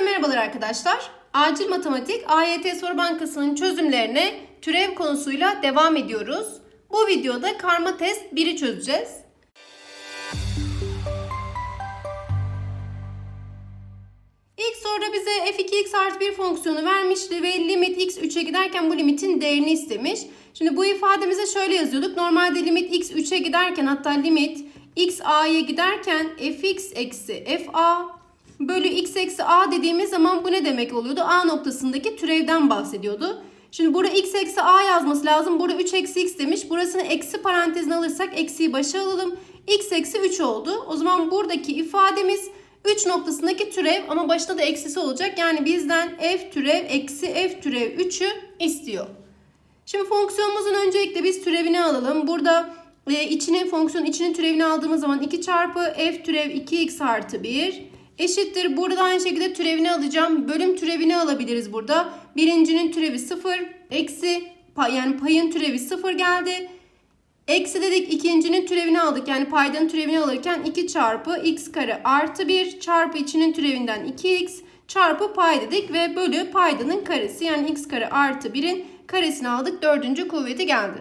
Herkese merhabalar arkadaşlar. Acil Matematik AYT Soru Bankası'nın çözümlerine türev konusuyla devam ediyoruz. Bu videoda karma test 1'i çözeceğiz. İlk soruda bize f2x artı 1 fonksiyonu vermişti ve limit x 3'e giderken bu limitin değerini istemiş. Şimdi bu ifademize şöyle yazıyorduk. Normalde limit x 3'e giderken hatta limit x a'ya giderken fx eksi fa bölü x eksi a dediğimiz zaman bu ne demek oluyordu? A noktasındaki türevden bahsediyordu. Şimdi burada x eksi a yazması lazım. Burada 3 eksi x demiş. Burasını eksi parantezine alırsak eksiyi başa alalım. x eksi 3 oldu. O zaman buradaki ifademiz 3 noktasındaki türev ama başında da eksisi olacak. Yani bizden f türev eksi f türev 3'ü istiyor. Şimdi fonksiyonumuzun öncelikle biz türevini alalım. Burada e, içinin fonksiyon içinin türevini aldığımız zaman 2 çarpı f türev 2x artı 1 eşittir. Burada aynı şekilde türevini alacağım. Bölüm türevini alabiliriz burada. Birincinin türevi 0 eksi yani payın türevi 0 geldi. Eksi dedik ikincinin türevini aldık. Yani paydanın türevini alırken 2 çarpı x kare artı 1 çarpı içinin türevinden 2x çarpı pay dedik ve bölü paydanın karesi yani x kare artı 1'in karesini aldık. Dördüncü kuvveti geldi.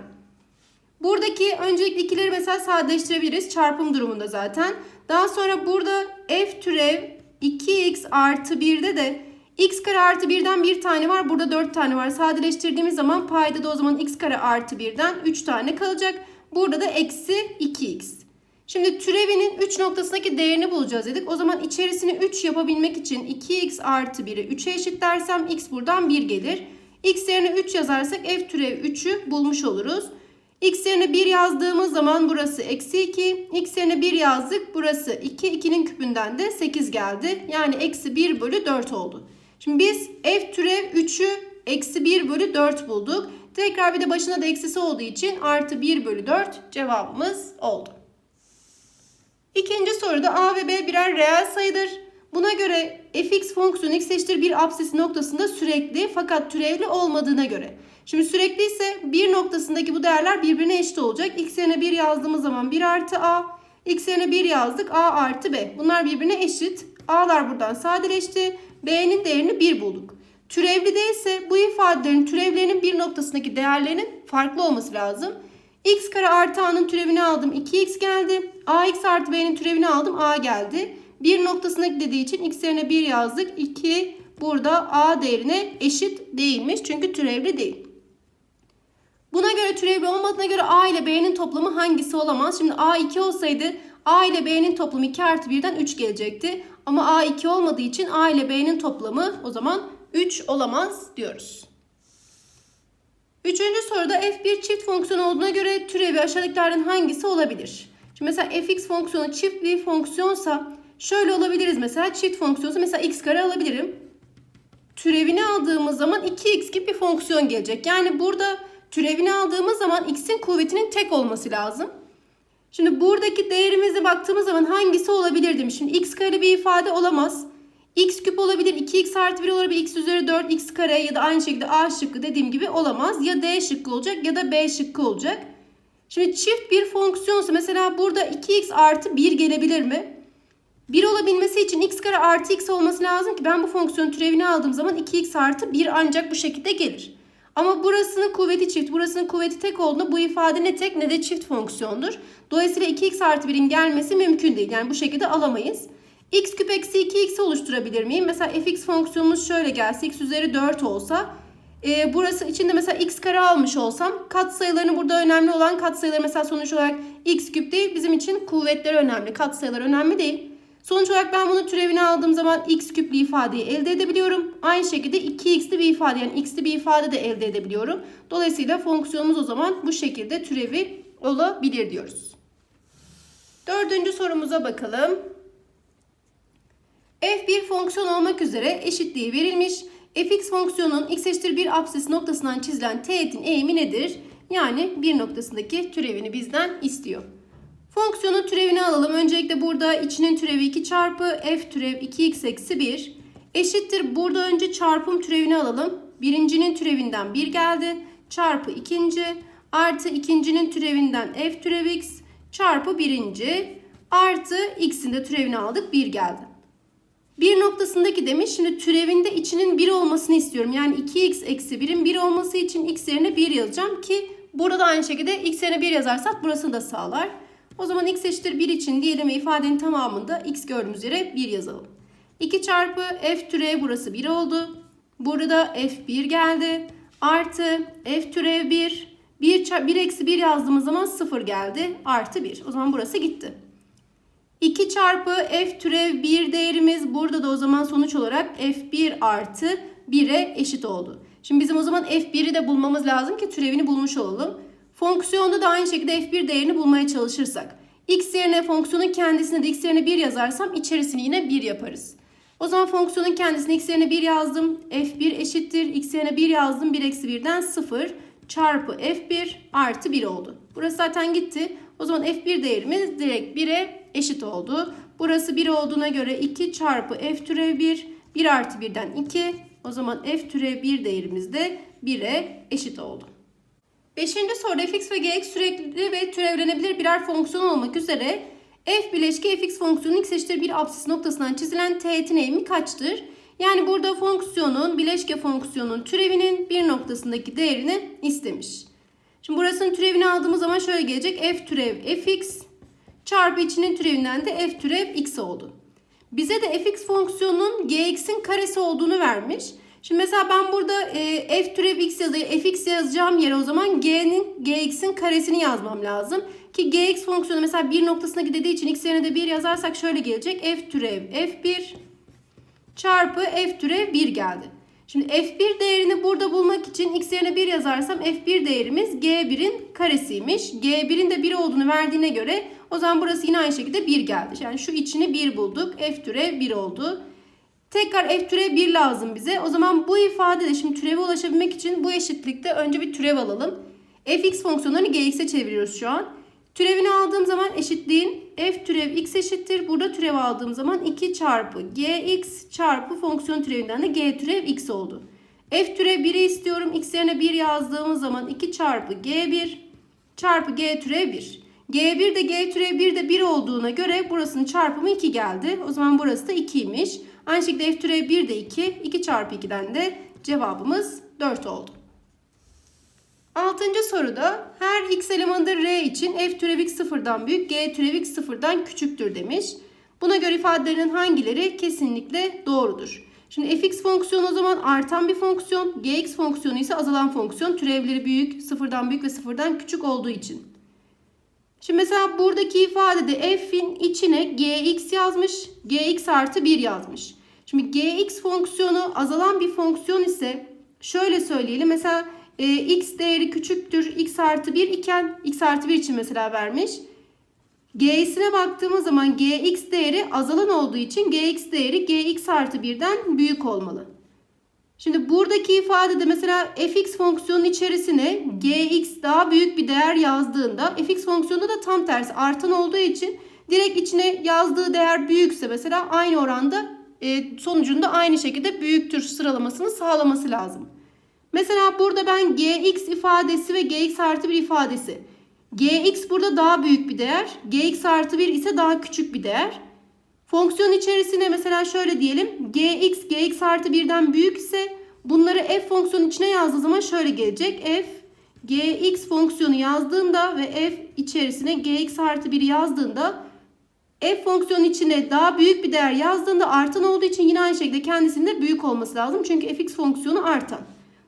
Buradaki öncelikle ikileri mesela sadeleştirebiliriz. Çarpım durumunda zaten. Daha sonra burada f türev 2x artı 1'de de x kare artı 1'den bir tane var. Burada 4 tane var. Sadeleştirdiğimiz zaman payda da o zaman x kare artı 1'den 3 tane kalacak. Burada da eksi 2x. Şimdi türevinin 3 noktasındaki değerini bulacağız dedik. O zaman içerisini 3 yapabilmek için 2x artı 1'i 3'e eşit dersem x buradan 1 gelir. x yerine 3 yazarsak f türev 3'ü bulmuş oluruz. X yerine 1 yazdığımız zaman burası eksi 2. x yerine 1 yazdık. Burası 2. 2'nin küpünden de 8 geldi. Yani eksi 1 bölü 4 oldu. Şimdi biz f türev 3'ü eksi 1 bölü 4 bulduk. Tekrar bir de başına da eksisi olduğu için artı 1 bölü 4 cevabımız oldu. İkinci soruda a ve b birer reel sayıdır. Buna göre fx fonksiyonu x eşittir bir absisi noktasında sürekli fakat türevli olmadığına göre. Şimdi sürekli ise bir noktasındaki bu değerler birbirine eşit olacak. x yerine 1 yazdığımız zaman 1 artı a. x yerine 1 yazdık a artı b. Bunlar birbirine eşit. a'lar buradan sadeleşti. b'nin değerini 1 bulduk. Türevli değilse bu ifadelerin türevlerinin bir noktasındaki değerlerinin farklı olması lazım. x kare artı a'nın türevini aldım 2x geldi. ax artı b'nin türevini aldım a geldi. Bir noktasındaki dediği için x yerine 1 yazdık. 2 burada a değerine eşit değilmiş. Çünkü türevli değil. Buna göre türevli olmadığına göre a ile b'nin toplamı hangisi olamaz? Şimdi a 2 olsaydı a ile b'nin toplamı 2 artı 1'den 3 gelecekti. Ama a 2 olmadığı için a ile b'nin toplamı o zaman 3 olamaz diyoruz. Üçüncü soruda f1 çift fonksiyon olduğuna göre türevi aşağıdakilerden hangisi olabilir? Şimdi mesela fx fonksiyonu çift bir fonksiyonsa şöyle olabiliriz mesela çift fonksiyonsa mesela x kare alabilirim. Türevini aldığımız zaman 2x gibi bir fonksiyon gelecek. Yani burada türevini aldığımız zaman x'in kuvvetinin tek olması lazım. Şimdi buradaki değerimize baktığımız zaman hangisi olabilir demiş. Şimdi x kare bir ifade olamaz. x küp olabilir, 2x artı 1 olabilir, x üzeri 4, x kare ya da aynı şekilde a şıkkı dediğim gibi olamaz. Ya d şıkkı olacak ya da b şıkkı olacak. Şimdi çift bir fonksiyonsa mesela burada 2x artı 1 gelebilir mi? 1 olabilmesi için x kare artı x olması lazım ki ben bu fonksiyonun türevini aldığım zaman 2x artı 1 ancak bu şekilde gelir. Ama burasının kuvveti çift, burasının kuvveti tek olduğunda bu ifade ne tek ne de çift fonksiyondur. Dolayısıyla 2x artı 1'in gelmesi mümkün değil. Yani bu şekilde alamayız. x küp eksi 2x oluşturabilir miyim? Mesela fx fonksiyonumuz şöyle gelse x üzeri 4 olsa e, burası içinde mesela x kare almış olsam katsayılarını burada önemli olan katsayıları mesela sonuç olarak x küp değil bizim için kuvvetleri önemli. Katsayılar önemli değil. Sonuç olarak ben bunu türevini aldığım zaman x küplü ifadeyi elde edebiliyorum. Aynı şekilde 2x'li bir ifade yani x'li bir ifade de elde edebiliyorum. Dolayısıyla fonksiyonumuz o zaman bu şekilde türevi olabilir diyoruz. Dördüncü sorumuza bakalım. f bir fonksiyon olmak üzere eşitliği verilmiş. fx fonksiyonun x eşittir bir apsis noktasından çizilen teğetin eğimi nedir? Yani bir noktasındaki türevini bizden istiyor. Fonksiyonun türevini alalım. Öncelikle burada içinin türevi 2 çarpı f türev 2x eksi 1 eşittir. Burada önce çarpım türevini alalım. Birincinin türevinden 1 geldi. Çarpı ikinci artı ikincinin türevinden f türev x çarpı birinci artı x'in de türevini aldık 1 geldi. Bir noktasındaki demiş. Şimdi türevinde içinin 1 olmasını istiyorum. Yani 2x eksi 1'in 1 olması için x yerine 1 yazacağım ki burada da aynı şekilde x yerine 1 yazarsak burasını da sağlar. O zaman x eşittir 1 için diyelim ifadenin tamamında x gördüğümüz yere 1 yazalım. 2 çarpı f türev burası 1 oldu. Burada f1 geldi. Artı f türev 1. 1, 1 eksi 1 yazdığımız zaman 0 geldi. Artı 1. O zaman burası gitti. 2 çarpı f türev 1 değerimiz burada da o zaman sonuç olarak f1 artı 1'e eşit oldu. Şimdi bizim o zaman f1'i de bulmamız lazım ki türevini bulmuş olalım. Fonksiyonda da aynı şekilde f1 değerini bulmaya çalışırsak. x yerine fonksiyonun kendisine de x yerine 1 yazarsam içerisini yine 1 yaparız. O zaman fonksiyonun kendisine x yerine 1 yazdım. f1 eşittir. x yerine 1 yazdım. 1 eksi 1'den 0 çarpı f1 artı 1 oldu. Burası zaten gitti. O zaman f1 değerimiz direkt 1'e eşit oldu. Burası 1 olduğuna göre 2 çarpı f türev 1. 1 artı 1'den 2. O zaman f türev 1 değerimiz de 1'e eşit oldu. Beşinci soruda fx ve gx sürekli ve türevlenebilir birer fonksiyon olmak üzere f bileşki fx fonksiyonu x eşittir bir apsis noktasından çizilen teğetin eğimi kaçtır? Yani burada fonksiyonun bileşke fonksiyonun türevinin bir noktasındaki değerini istemiş. Şimdi burasının türevini aldığımız zaman şöyle gelecek. f türev fx çarpı içinin türevinden de f türev x oldu. Bize de fx fonksiyonunun gx'in karesi olduğunu vermiş. Şimdi mesela ben burada e, f türev x yazayım, fx yazacağım yere o zaman g'nin gx'in karesini yazmam lazım. Ki gx fonksiyonu mesela bir noktasına gidediği için x yerine de 1 yazarsak şöyle gelecek. f türev f1 çarpı f türev 1 geldi. Şimdi f1 değerini burada bulmak için x yerine 1 yazarsam f1 değerimiz g1'in karesiymiş. g1'in de 1 olduğunu verdiğine göre o zaman burası yine aynı şekilde 1 geldi. Yani şu içini 1 bulduk. f türev 1 oldu. Tekrar f türev 1 lazım bize. O zaman bu ifadede şimdi türeve ulaşabilmek için bu eşitlikte önce bir türev alalım. fx fonksiyonlarını gx'e çeviriyoruz şu an. Türevini aldığım zaman eşitliğin f türev x eşittir. Burada türev aldığım zaman 2 çarpı gx çarpı fonksiyon türevinden de g türev x oldu. f türev 1'i istiyorum. x yerine 1 yazdığımız zaman 2 çarpı g1 çarpı g türev 1. g1 de g türev 1 de 1 olduğuna göre burasının çarpımı 2 geldi. O zaman burası da 2'ymiş. Aynı şekilde f türev 1 de 2. 2 çarpı 2'den de cevabımız 4 oldu. Altıncı soruda her x elemanında r için f türev x sıfırdan büyük, g türev x sıfırdan küçüktür demiş. Buna göre ifadelerin hangileri kesinlikle doğrudur? Şimdi fx fonksiyonu o zaman artan bir fonksiyon, gx fonksiyonu ise azalan fonksiyon. Türevleri büyük, sıfırdan büyük ve sıfırdan küçük olduğu için. Şimdi mesela buradaki ifadede f'in içine gx yazmış, gx artı 1 yazmış. Şimdi gx fonksiyonu azalan bir fonksiyon ise şöyle söyleyelim. Mesela e, x değeri küçüktür x artı 1 iken x artı 1 için mesela vermiş. G'sine baktığımız zaman gx değeri azalan olduğu için gx değeri gx artı 1'den büyük olmalı. Şimdi buradaki ifadede mesela fx fonksiyonun içerisine gx daha büyük bir değer yazdığında fx fonksiyonunda da tam tersi artan olduğu için direkt içine yazdığı değer büyükse mesela aynı oranda sonucunda aynı şekilde büyüktür sıralamasını sağlaması lazım. Mesela burada ben gx ifadesi ve gx artı 1 ifadesi. gx burada daha büyük bir değer. gx artı 1 ise daha küçük bir değer. Fonksiyon içerisine mesela şöyle diyelim. gx gx artı 1'den büyük ise bunları f fonksiyonu içine yazdığı zaman şöyle gelecek. f gx fonksiyonu yazdığında ve f içerisine gx artı 1 yazdığında f fonksiyonu içine daha büyük bir değer yazdığında artan olduğu için yine aynı şekilde kendisinde büyük olması lazım. Çünkü fx fonksiyonu artan.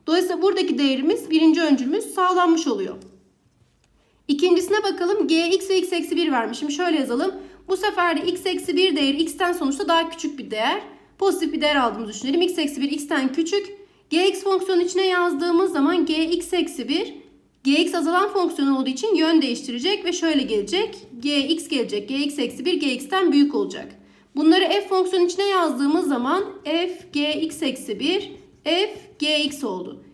Dolayısıyla buradaki değerimiz birinci öncülümüz sağlanmış oluyor. İkincisine bakalım. gx ve x eksi 1 vermiş. Şimdi şöyle yazalım. Bu sefer de x eksi 1 değeri x'ten sonuçta daha küçük bir değer. Pozitif bir değer aldığımızı düşünelim. x eksi 1 x'ten küçük. gx fonksiyonu içine yazdığımız zaman gx eksi 1 gx azalan fonksiyon olduğu için yön değiştirecek ve şöyle gelecek. gx gelecek. gx eksi 1 gx'ten büyük olacak. Bunları f fonksiyonu içine yazdığımız zaman f gx eksi 1 f gx oldu.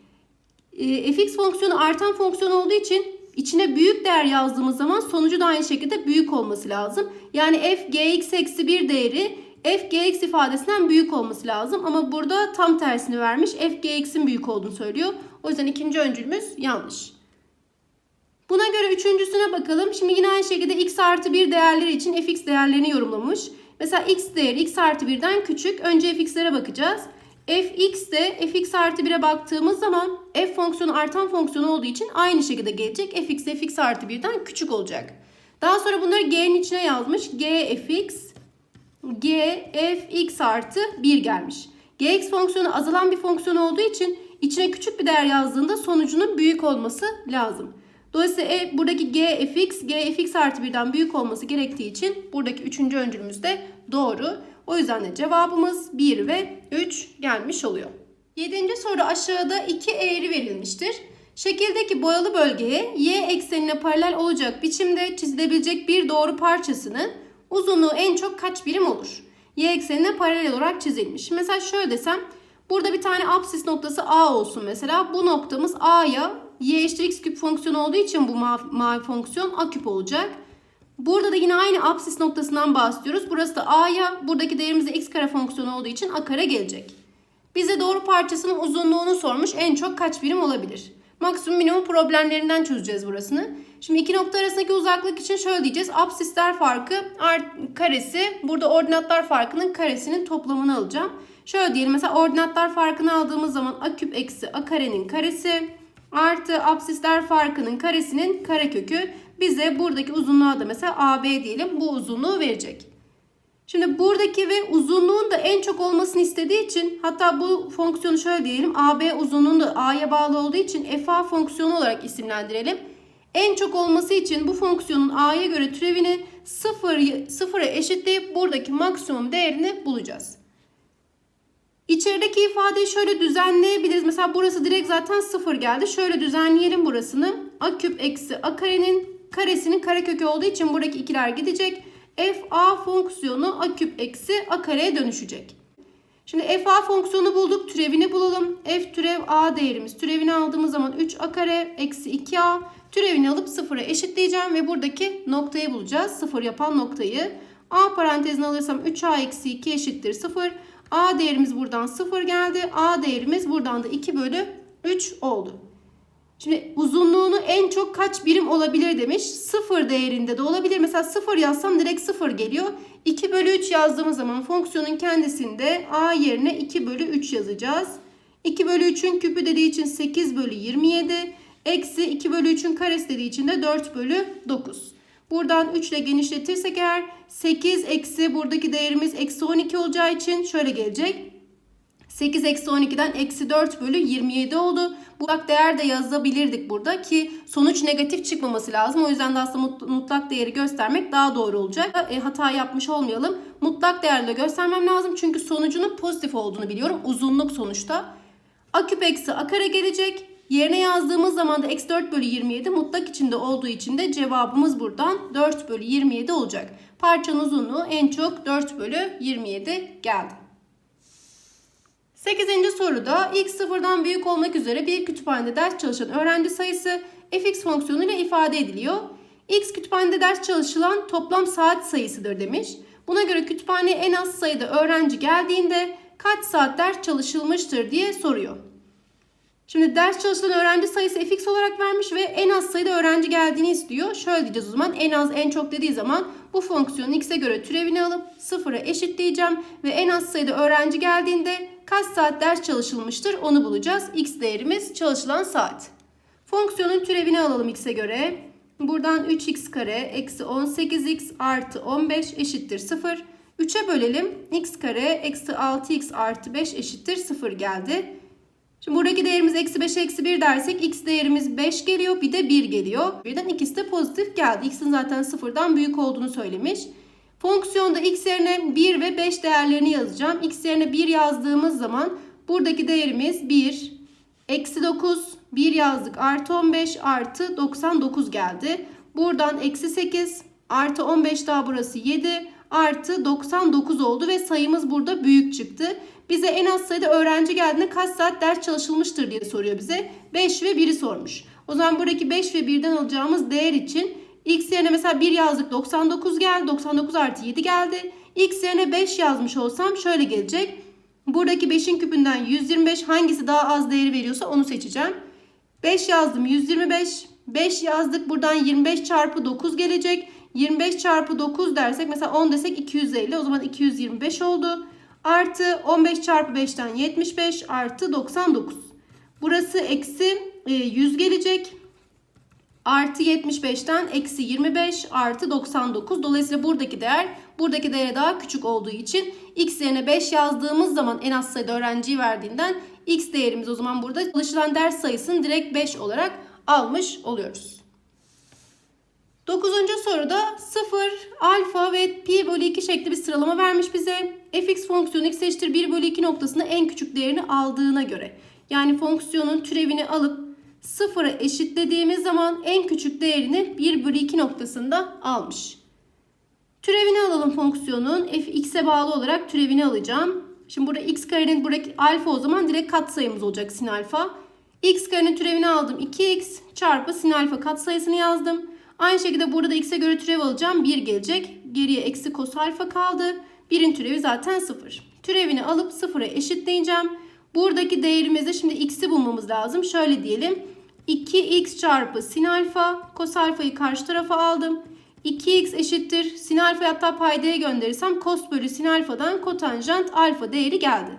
E, fx fonksiyonu artan fonksiyon olduğu için içine büyük değer yazdığımız zaman sonucu da aynı şekilde büyük olması lazım. Yani f gx eksi 1 değeri f gx ifadesinden büyük olması lazım. Ama burada tam tersini vermiş. f gx'in büyük olduğunu söylüyor. O yüzden ikinci öncülümüz yanlış. Buna göre üçüncüsüne bakalım. Şimdi yine aynı şekilde x artı 1 değerleri için fx değerlerini yorumlamış. Mesela x değeri x artı 1'den küçük. Önce fx'lere bakacağız. fx de fx artı 1'e baktığımız zaman f fonksiyonu artan fonksiyon olduğu için aynı şekilde gelecek. fx fx artı 1'den küçük olacak. Daha sonra bunları g'nin içine yazmış. g fx, g fx artı 1 gelmiş. gx fonksiyonu azalan bir fonksiyon olduğu için içine küçük bir değer yazdığında sonucunun büyük olması lazım. Dolayısıyla e, buradaki g fx, g fx artı 1'den büyük olması gerektiği için buradaki üçüncü öncülümüz de doğru. O yüzden de cevabımız 1 ve 3 gelmiş oluyor. Yedinci soru aşağıda iki eğri verilmiştir. Şekildeki boyalı bölgeye y eksenine paralel olacak biçimde çizilebilecek bir doğru parçasının uzunluğu en çok kaç birim olur? Y eksenine paralel olarak çizilmiş. Mesela şöyle desem burada bir tane apsis noktası A olsun mesela. Bu noktamız A'ya y eşittir x küp fonksiyonu olduğu için bu mavi, mavi fonksiyon a küp olacak. Burada da yine aynı apsis noktasından bahsediyoruz. Burası da a'ya buradaki değerimiz de x kare fonksiyonu olduğu için a kare gelecek. Bize doğru parçasının uzunluğunu sormuş. En çok kaç birim olabilir? Maksimum minimum problemlerinden çözeceğiz burasını. Şimdi iki nokta arasındaki uzaklık için şöyle diyeceğiz. Apsisler farkı karesi. Burada ordinatlar farkının karesinin toplamını alacağım. Şöyle diyelim mesela ordinatlar farkını aldığımız zaman a küp eksi a karenin karesi artı apsisler farkının karesinin karekökü bize buradaki uzunluğa da mesela AB diyelim bu uzunluğu verecek. Şimdi buradaki ve uzunluğun da en çok olmasını istediği için hatta bu fonksiyonu şöyle diyelim AB uzunluğunu da A'ya bağlı olduğu için FA fonksiyonu olarak isimlendirelim. En çok olması için bu fonksiyonun A'ya göre türevini 0, 0'a eşitleyip buradaki maksimum değerini bulacağız. İçerideki ifadeyi şöyle düzenleyebiliriz. Mesela burası direkt zaten 0 geldi. Şöyle düzenleyelim burasını. A küp eksi A karenin karesinin karekökü olduğu için buradaki ikiler gidecek. f a fonksiyonu a küp eksi a kareye dönüşecek. Şimdi f a fonksiyonu bulduk. Türevini bulalım. f türev a değerimiz. Türevini aldığımız zaman 3a kare eksi 2a. Türevini alıp sıfıra eşitleyeceğim ve buradaki noktayı bulacağız. Sıfır yapan noktayı. a parantezine alırsam 3a eksi 2 eşittir 0. a değerimiz buradan 0 geldi. a değerimiz buradan da 2 bölü 3 oldu. Şimdi uzunluğunu en çok kaç birim olabilir demiş. 0 değerinde de olabilir. Mesela 0 yazsam direkt 0 geliyor. 2 bölü 3 yazdığımız zaman fonksiyonun kendisinde a yerine 2 bölü 3 yazacağız. 2 bölü 3'ün küpü dediği için 8 bölü 27. Eksi 2 bölü 3'ün karesi dediği için de 4 bölü 9. Buradan 3 ile genişletirsek eğer 8 eksi buradaki değerimiz eksi 12 olacağı için şöyle gelecek. 8 eksi 12'den eksi 4 bölü 27 oldu. Mutlak değer de yazabilirdik burada ki sonuç negatif çıkmaması lazım. O yüzden de aslında mutlak değeri göstermek daha doğru olacak. E, hata yapmış olmayalım. Mutlak değerle göstermem lazım çünkü sonucunun pozitif olduğunu biliyorum. Uzunluk sonuçta. A küp eksi A kare gelecek. Yerine yazdığımız zaman da eksi 4 bölü 27 mutlak içinde olduğu için de cevabımız buradan 4 bölü 27 olacak. Parçanın uzunluğu en çok 4 bölü 27 geldi. 8. soruda x sıfırdan büyük olmak üzere bir kütüphanede ders çalışan öğrenci sayısı fx fonksiyonuyla ifade ediliyor. x kütüphanede ders çalışılan toplam saat sayısıdır demiş. Buna göre kütüphaneye en az sayıda öğrenci geldiğinde kaç saat ders çalışılmıştır diye soruyor. Şimdi ders çalışılan öğrenci sayısı fx olarak vermiş ve en az sayıda öğrenci geldiğini istiyor. Şöyle diyeceğiz o zaman en az en çok dediği zaman bu fonksiyonun x'e göre türevini alıp sıfıra eşitleyeceğim ve en az sayıda öğrenci geldiğinde kaç saat ders çalışılmıştır onu bulacağız. X değerimiz çalışılan saat. Fonksiyonun türevini alalım x'e göre. Buradan 3x kare eksi 18x artı 15 eşittir 0. 3'e bölelim. x kare eksi 6x artı 5 eşittir 0 geldi. Şimdi buradaki değerimiz eksi 5 eksi 1 dersek x değerimiz 5 geliyor bir de 1 geliyor. Birden ikisi de pozitif geldi. x'in zaten sıfırdan büyük olduğunu söylemiş. Fonksiyonda x yerine 1 ve 5 değerlerini yazacağım. x yerine 1 yazdığımız zaman buradaki değerimiz 1, eksi 9, 1 yazdık artı 15 artı 99 geldi. Buradan eksi 8 artı 15 daha burası 7 artı 99 oldu ve sayımız burada büyük çıktı. Bize en az sayıda öğrenci geldiğinde kaç saat ders çalışılmıştır diye soruyor bize. 5 ve 1'i sormuş. O zaman buradaki 5 ve 1'den alacağımız değer için X yerine mesela 1 yazdık 99 geldi. 99 artı 7 geldi. X yerine 5 yazmış olsam şöyle gelecek. Buradaki 5'in küpünden 125 hangisi daha az değeri veriyorsa onu seçeceğim. 5 yazdım 125. 5 yazdık buradan 25 çarpı 9 gelecek. 25 çarpı 9 dersek mesela 10 desek 250 o zaman 225 oldu. Artı 15 çarpı 5'ten 75 artı 99. Burası eksi e, 100 gelecek. Artı 75'ten eksi 25 artı 99. Dolayısıyla buradaki değer buradaki değere daha küçük olduğu için x yerine 5 yazdığımız zaman en az sayıda öğrenciyi verdiğinden x değerimiz o zaman burada çalışılan ders sayısını direkt 5 olarak almış oluyoruz. Dokuzuncu soruda 0, alfa ve pi bölü 2 şekli bir sıralama vermiş bize. fx fonksiyonu x eşittir 1 bölü 2 noktasında en küçük değerini aldığına göre. Yani fonksiyonun türevini alıp 0'a eşitlediğimiz zaman en küçük değerini 1 bölü 2 noktasında almış. Türevini alalım fonksiyonun. fx'e bağlı olarak türevini alacağım. Şimdi burada x karenin buradaki alfa o zaman direkt katsayımız olacak sin alfa. x karenin türevini aldım. 2x çarpı sin alfa katsayısını yazdım. Aynı şekilde burada da x'e göre türev alacağım. 1 gelecek. Geriye eksi kos alfa kaldı. 1'in türevi zaten 0. Türevini alıp 0'a eşitleyeceğim. Buradaki değerimizi şimdi x'i bulmamız lazım. Şöyle diyelim. 2x çarpı sin alfa. Kos alfayı karşı tarafa aldım. 2x eşittir. Sin alfa hatta paydaya gönderirsem cos bölü sin alfadan kotanjant alfa değeri geldi.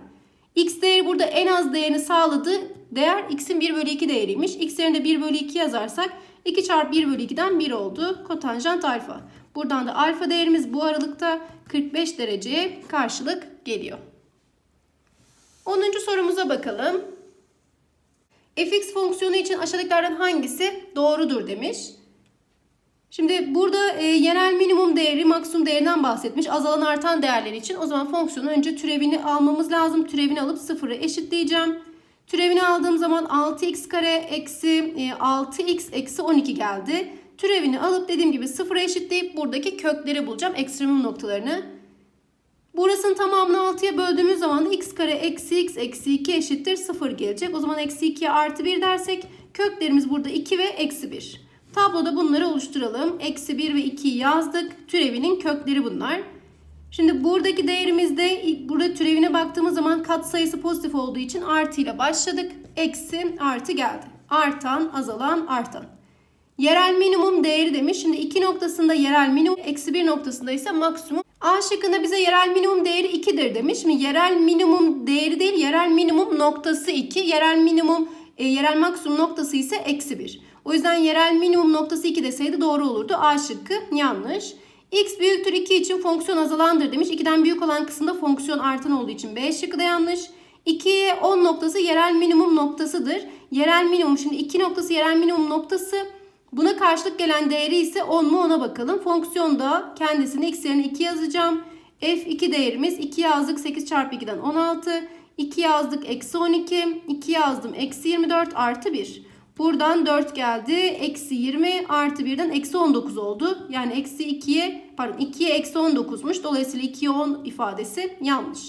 x değeri burada en az değerini sağladı. Değer x'in 1 bölü 2 değeriymiş. x yerine 1 bölü 2 yazarsak 2 çarpı 1 bölü 2'den 1 oldu. Kotanjant alfa. Buradan da alfa değerimiz bu aralıkta 45 dereceye karşılık geliyor. 10. sorumuza bakalım. fx fonksiyonu için aşağıdakilerden hangisi doğrudur demiş. Şimdi burada e, yerel minimum değeri maksimum değerinden bahsetmiş. Azalan artan değerler için. O zaman fonksiyonun önce türevini almamız lazım. Türevini alıp sıfırı eşitleyeceğim. Türevini aldığım zaman 6x kare eksi 6x eksi 12 geldi. Türevini alıp dediğim gibi sıfıra eşitleyip buradaki kökleri bulacağım. Ekstremum noktalarını. Burasının tamamını 6'ya böldüğümüz zaman x kare eksi x eksi 2 eşittir 0 gelecek. O zaman eksi 2'ye artı 1 dersek köklerimiz burada 2 ve eksi 1. Tabloda bunları oluşturalım. Eksi 1 ve 2'yi yazdık. Türevinin kökleri bunlar. Şimdi buradaki değerimizde burada türevine baktığımız zaman katsayısı pozitif olduğu için artı ile başladık. Eksi artı geldi. Artan, azalan, artan. Yerel minimum değeri demiş. Şimdi iki noktasında yerel minimum, eksi bir noktasında ise maksimum. A şıkkında bize yerel minimum değeri 2'dir demiş. Şimdi yerel minimum değeri değil, yerel minimum noktası 2. Yerel minimum, e, yerel maksimum noktası ise eksi 1. O yüzden yerel minimum noktası 2 deseydi doğru olurdu. A şıkkı yanlış. X büyüktür 2 için fonksiyon azalandır demiş. 2'den büyük olan kısımda fonksiyon artan olduğu için B şıkkı da yanlış. 2'ye 10 noktası yerel minimum noktasıdır. Yerel minimum şimdi 2 noktası yerel minimum noktası. Buna karşılık gelen değeri ise 10 mu ona bakalım. Fonksiyonda kendisini x yerine 2 yazacağım. F2 değerimiz 2 yazdık 8 çarpı 2'den 16. 2 yazdık eksi 12. 2 yazdım eksi 24 artı 1. Buradan 4 geldi. Eksi 20 artı 1'den eksi 19 oldu. Yani eksi 2'ye pardon 2'ye eksi 19'muş. Dolayısıyla 2'ye 10 ifadesi yanlış.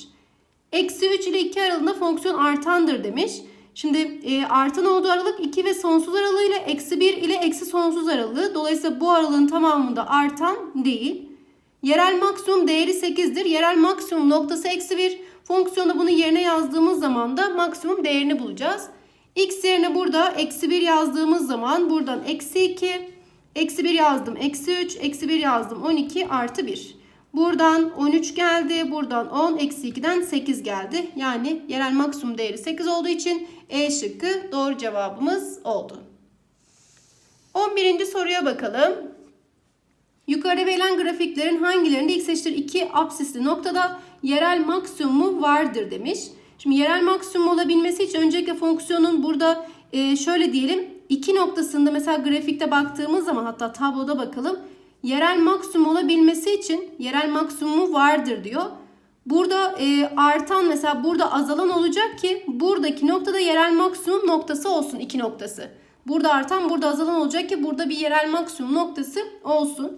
Eksi 3 ile 2 aralığında fonksiyon artandır demiş. Şimdi e, artan olduğu aralık 2 ve sonsuz aralığı ile eksi 1 ile eksi sonsuz aralığı. Dolayısıyla bu aralığın tamamında artan değil. Yerel maksimum değeri 8'dir. Yerel maksimum noktası eksi 1. Fonksiyonda bunu yerine yazdığımız zaman da maksimum değerini bulacağız. X yerine burada eksi 1 yazdığımız zaman buradan eksi 2, eksi 1 yazdım eksi 3, eksi 1 yazdım 12 artı 1. Buradan 13 geldi. Buradan 10 eksi 2'den 8 geldi. Yani yerel maksimum değeri 8 olduğu için E şıkkı doğru cevabımız oldu. 11. soruya bakalım. Yukarıda verilen grafiklerin hangilerinde x eşittir 2 absisli noktada yerel maksimumu vardır demiş. Şimdi yerel maksimum olabilmesi için öncelikle fonksiyonun burada e, şöyle diyelim iki noktasında mesela grafikte baktığımız zaman hatta tabloda bakalım. Yerel maksimum olabilmesi için yerel maksimumu vardır diyor. Burada e, artan mesela burada azalan olacak ki buradaki noktada yerel maksimum noktası olsun iki noktası. Burada artan burada azalan olacak ki burada bir yerel maksimum noktası olsun.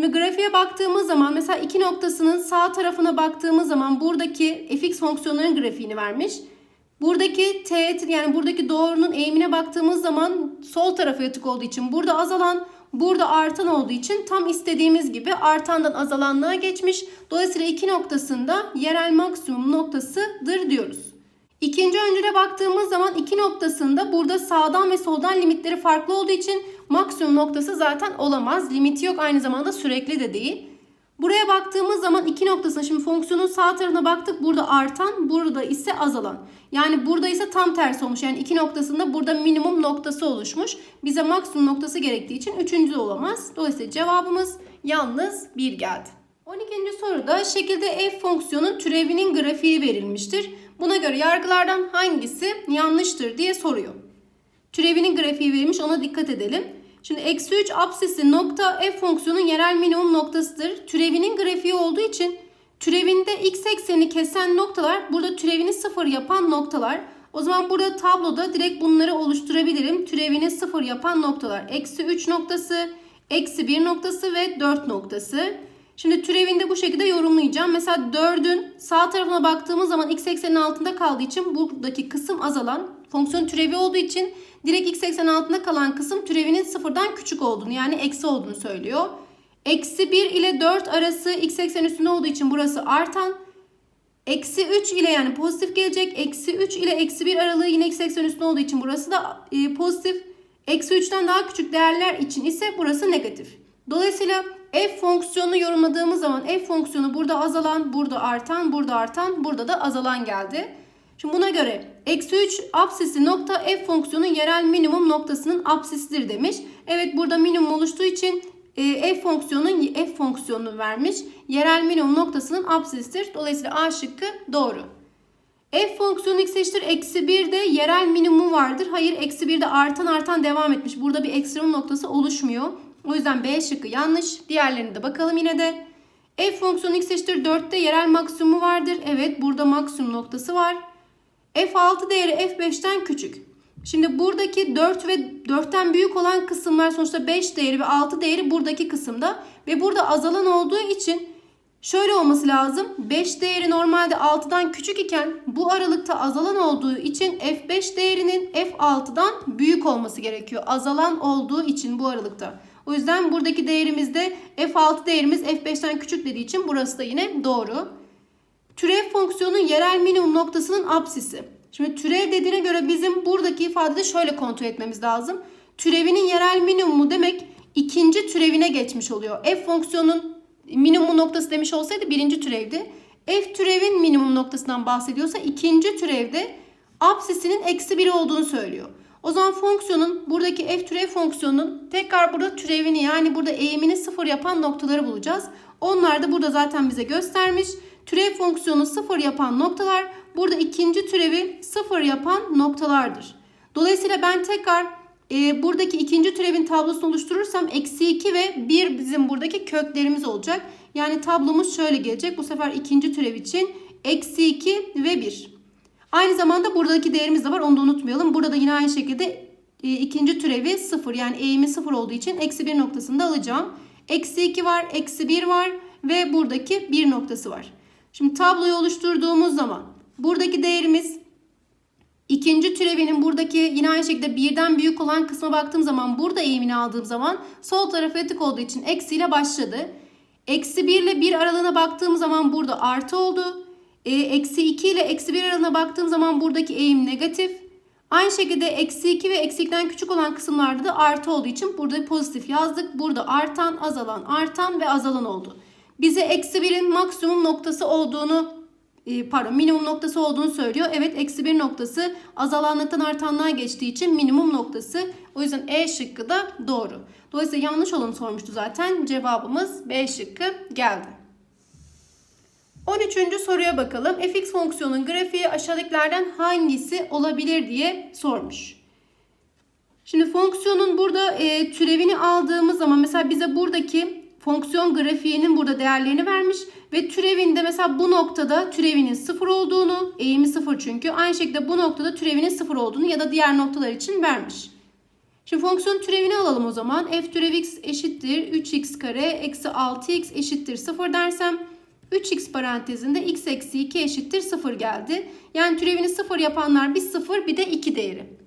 Şimdi grafiğe baktığımız zaman mesela iki noktasının sağ tarafına baktığımız zaman buradaki fx fonksiyonlarının grafiğini vermiş. Buradaki teğet yani buradaki doğrunun eğimine baktığımız zaman sol tarafa yatık olduğu için burada azalan, burada artan olduğu için tam istediğimiz gibi artandan azalanlığa geçmiş. Dolayısıyla iki noktasında yerel maksimum noktasıdır diyoruz. İkinci öncüle baktığımız zaman iki noktasında burada sağdan ve soldan limitleri farklı olduğu için maksimum noktası zaten olamaz. Limiti yok aynı zamanda sürekli de değil. Buraya baktığımız zaman iki noktasına şimdi fonksiyonun sağ tarafına baktık. Burada artan, burada ise azalan. Yani burada ise tam tersi olmuş. Yani iki noktasında burada minimum noktası oluşmuş. Bize maksimum noktası gerektiği için üçüncü de olamaz. Dolayısıyla cevabımız yalnız 1 geldi. 12. soruda şekilde f fonksiyonun türevinin grafiği verilmiştir. Buna göre yargılardan hangisi yanlıştır diye soruyor. Türevinin grafiği verilmiş ona dikkat edelim. Şimdi eksi 3 apsisi nokta f fonksiyonun yerel minimum noktasıdır. Türevinin grafiği olduğu için türevinde x ekseni kesen noktalar burada türevini sıfır yapan noktalar. O zaman burada tabloda direkt bunları oluşturabilirim. Türevini sıfır yapan noktalar. Eksi 3 noktası, eksi 1 noktası ve 4 noktası. Şimdi türevinde bu şekilde yorumlayacağım. Mesela 4'ün sağ tarafına baktığımız zaman x eksenin altında kaldığı için buradaki kısım azalan. Fonksiyon türevi olduğu için direkt x eksenin altında kalan kısım türevinin sıfırdan küçük olduğunu yani eksi olduğunu söylüyor. Eksi 1 ile 4 arası x eksen üstünde olduğu için burası artan. Eksi 3 ile yani pozitif gelecek. Eksi 3 ile eksi 1 aralığı yine x eksen üstünde olduğu için burası da e, pozitif. Eksi 3'ten daha küçük değerler için ise burası negatif. Dolayısıyla f fonksiyonu yorumladığımız zaman f fonksiyonu burada azalan, burada artan, burada artan, burada da azalan geldi. Şimdi buna göre eksi 3 apsisi nokta f fonksiyonun yerel minimum noktasının apsisidir demiş. Evet burada minimum oluştuğu için e, f fonksiyonun f fonksiyonunu vermiş. Yerel minimum noktasının apsisidir. Dolayısıyla A şıkkı doğru. F fonksiyonu x eşittir eksi 1 de yerel minimum vardır. Hayır eksi 1 de artan artan devam etmiş. Burada bir ekstremum noktası oluşmuyor. O yüzden B şıkkı yanlış. Diğerlerine de bakalım yine de. F fonksiyonu x eşittir 4'te yerel maksimumu vardır. Evet burada maksimum noktası var. F6 değeri F5'ten küçük. Şimdi buradaki 4 ve 4'ten büyük olan kısımlar sonuçta 5 değeri ve 6 değeri buradaki kısımda. Ve burada azalan olduğu için şöyle olması lazım. 5 değeri normalde 6'dan küçük iken bu aralıkta azalan olduğu için F5 değerinin F6'dan büyük olması gerekiyor. Azalan olduğu için bu aralıkta. O yüzden buradaki değerimizde F6 değerimiz F5'ten küçük dediği için burası da yine doğru. Türev fonksiyonun yerel minimum noktasının apsisi. Şimdi türev dediğine göre bizim buradaki ifadede şöyle kontrol etmemiz lazım. Türevinin yerel minimumu demek ikinci türevine geçmiş oluyor. F fonksiyonun minimum noktası demiş olsaydı birinci türevdi. F türevin minimum noktasından bahsediyorsa ikinci türevde apsisinin eksi 1 olduğunu söylüyor. O zaman fonksiyonun buradaki f türev fonksiyonunun tekrar burada türevini yani burada eğimini sıfır yapan noktaları bulacağız. Onlar da burada zaten bize göstermiş. Türev fonksiyonu sıfır yapan noktalar burada ikinci türevi sıfır yapan noktalardır. Dolayısıyla ben tekrar e, buradaki ikinci türevin tablosunu oluşturursam eksi 2 ve 1 bizim buradaki köklerimiz olacak. Yani tablomuz şöyle gelecek. Bu sefer ikinci türev için eksi 2 ve 1. Aynı zamanda buradaki değerimiz de var. Onu da unutmayalım. Burada da yine aynı şekilde e, ikinci türevi 0 yani eğimi 0 olduğu için eksi 1 noktasını da alacağım. Eksi 2 var, eksi 1 var ve buradaki 1 noktası var. Şimdi tabloyu oluşturduğumuz zaman buradaki değerimiz ikinci türevinin buradaki yine aynı şekilde birden büyük olan kısma baktığım zaman burada eğimini aldığım zaman sol tarafı etik olduğu için eksiyle başladı. Eksi 1 ile 1 aralığına baktığım zaman burada artı oldu. E, eksi 2 ile eksi 1 aralığına baktığım zaman buradaki eğim negatif. Aynı şekilde eksi 2 ve eksi 2'den küçük olan kısımlarda da artı olduğu için burada pozitif yazdık. Burada artan, azalan, artan ve azalan oldu. Bize eksi 1'in maksimum noktası olduğunu e, pardon minimum noktası olduğunu söylüyor. Evet eksi 1 noktası azalanlıktan artanlığa geçtiği için minimum noktası. O yüzden E şıkkı da doğru. Dolayısıyla yanlış olanı sormuştu zaten. Cevabımız B şıkkı geldi. 13. soruya bakalım. fx fonksiyonun grafiği aşağıdakilerden hangisi olabilir diye sormuş. Şimdi fonksiyonun burada e, türevini aldığımız zaman mesela bize buradaki fonksiyon grafiğinin burada değerlerini vermiş ve türevinde mesela bu noktada türevinin sıfır olduğunu, eğimi sıfır çünkü aynı şekilde bu noktada türevinin sıfır olduğunu ya da diğer noktalar için vermiş. Şimdi fonksiyon türevini alalım o zaman. f türev x eşittir 3x kare eksi 6x eşittir 0 dersem 3x parantezinde x eksi 2 eşittir 0 geldi. Yani türevini 0 yapanlar bir 0 bir de 2 değeri.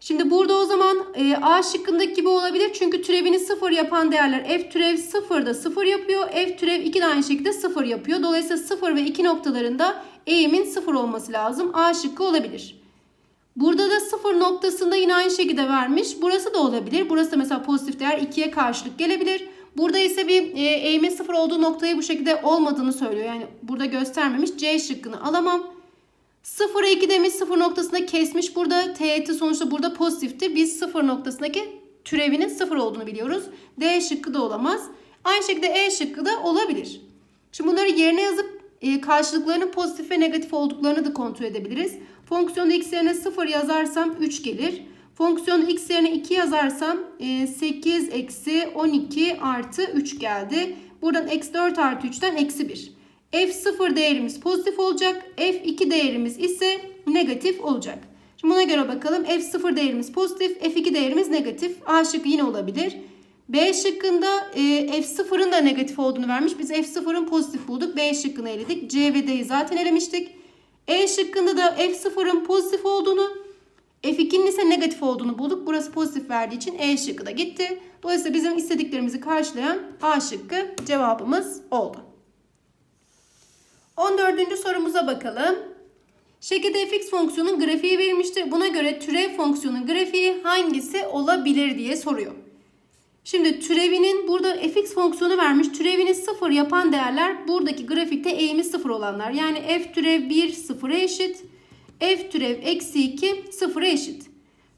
Şimdi burada o zaman e, A şıkkındaki gibi olabilir. Çünkü türevini 0 yapan değerler f türev 0 da 0 yapıyor. f türev 2 de aynı şekilde 0 yapıyor. Dolayısıyla 0 ve 2 noktalarında eğimin 0 olması lazım. A şıkkı olabilir. Burada da 0 noktasında yine aynı şekilde vermiş. Burası da olabilir. Burası da mesela pozitif değer 2'ye karşılık gelebilir. Burada ise bir e, eğimin 0 olduğu noktayı bu şekilde olmadığını söylüyor. Yani burada göstermemiş. C şıkkını alamam. 0'a 2 demiş 0 noktasında kesmiş. Burada teğeti sonuçta burada pozitiftir. Biz 0 noktasındaki türevinin 0 olduğunu biliyoruz. D şıkkı da olamaz. Aynı şekilde E şıkkı da olabilir. Şimdi bunları yerine yazıp e, karşılıklarının pozitif ve negatif olduklarını da kontrol edebiliriz. Fonksiyonu x yerine 0 yazarsam 3 gelir. Fonksiyonu x yerine 2 yazarsam e, 8 eksi 12 artı 3 geldi. Buradan eksi 4 artı 3'ten eksi 1. F0 değerimiz pozitif olacak. F2 değerimiz ise negatif olacak. Şimdi buna göre bakalım. F0 değerimiz pozitif. F2 değerimiz negatif. A şıkkı yine olabilir. B şıkkında e, F0'ın da negatif olduğunu vermiş. Biz F0'ın pozitif bulduk. B şıkkını eledik. C ve D'yi zaten elemiştik. E şıkkında da F0'ın pozitif olduğunu, F2'nin ise negatif olduğunu bulduk. Burası pozitif verdiği için E şıkkı da gitti. Dolayısıyla bizim istediklerimizi karşılayan A şıkkı cevabımız oldu. 14. sorumuza bakalım. Şekilde fx fonksiyonun grafiği verilmiştir. Buna göre türev fonksiyonun grafiği hangisi olabilir diye soruyor. Şimdi türevinin burada fx fonksiyonu vermiş. Türevini sıfır yapan değerler buradaki grafikte eğimi sıfır olanlar. Yani f türev 1 sıfıra eşit. F türev eksi 2 sıfıra eşit.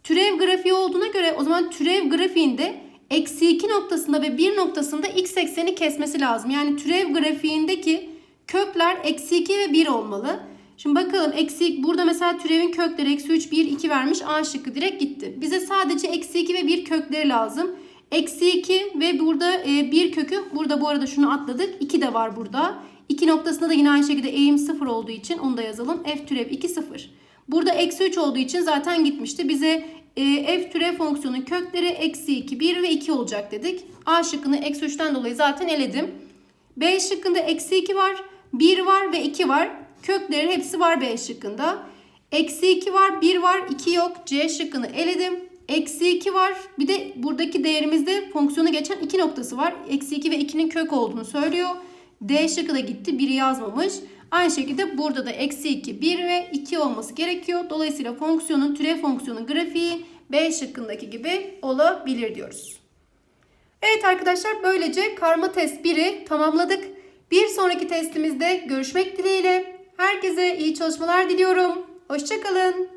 Türev grafiği olduğuna göre o zaman türev grafiğinde eksi 2 noktasında ve 1 noktasında x ekseni kesmesi lazım. Yani türev grafiğindeki kökler eksi 2 ve 1 olmalı. Şimdi bakalım eksi burada mesela türevin kökleri eksi 3, 1, 2 vermiş. A şıkkı direkt gitti. Bize sadece eksi 2 ve 1 kökleri lazım. Eksi 2 ve burada e, 1 kökü. Burada bu arada şunu atladık. 2 de var burada. 2 noktasında da yine aynı şekilde eğim 0 olduğu için onu da yazalım. F türev 2 0. Burada eksi 3 olduğu için zaten gitmişti. Bize e, f türev fonksiyonun kökleri eksi 2, 1 ve 2 olacak dedik. A şıkkını eksi 3'ten dolayı zaten eledim. B şıkkında eksi 2 var, 1 var ve 2 var. Köklerin hepsi var B şıkkında. Eksi 2 var, 1 var, 2 yok. C şıkkını eledim. Eksi 2 var. Bir de buradaki değerimizde fonksiyonu geçen 2 noktası var. Eksi 2 ve 2'nin kök olduğunu söylüyor. D şıkkı da gitti. 1'i yazmamış. Aynı şekilde burada da eksi 2, 1 ve 2 olması gerekiyor. Dolayısıyla fonksiyonun türev fonksiyonun grafiği B şıkkındaki gibi olabilir diyoruz. Evet arkadaşlar böylece karma test 1'i tamamladık. Bir sonraki testimizde görüşmek dileğiyle. Herkese iyi çalışmalar diliyorum. Hoşçakalın.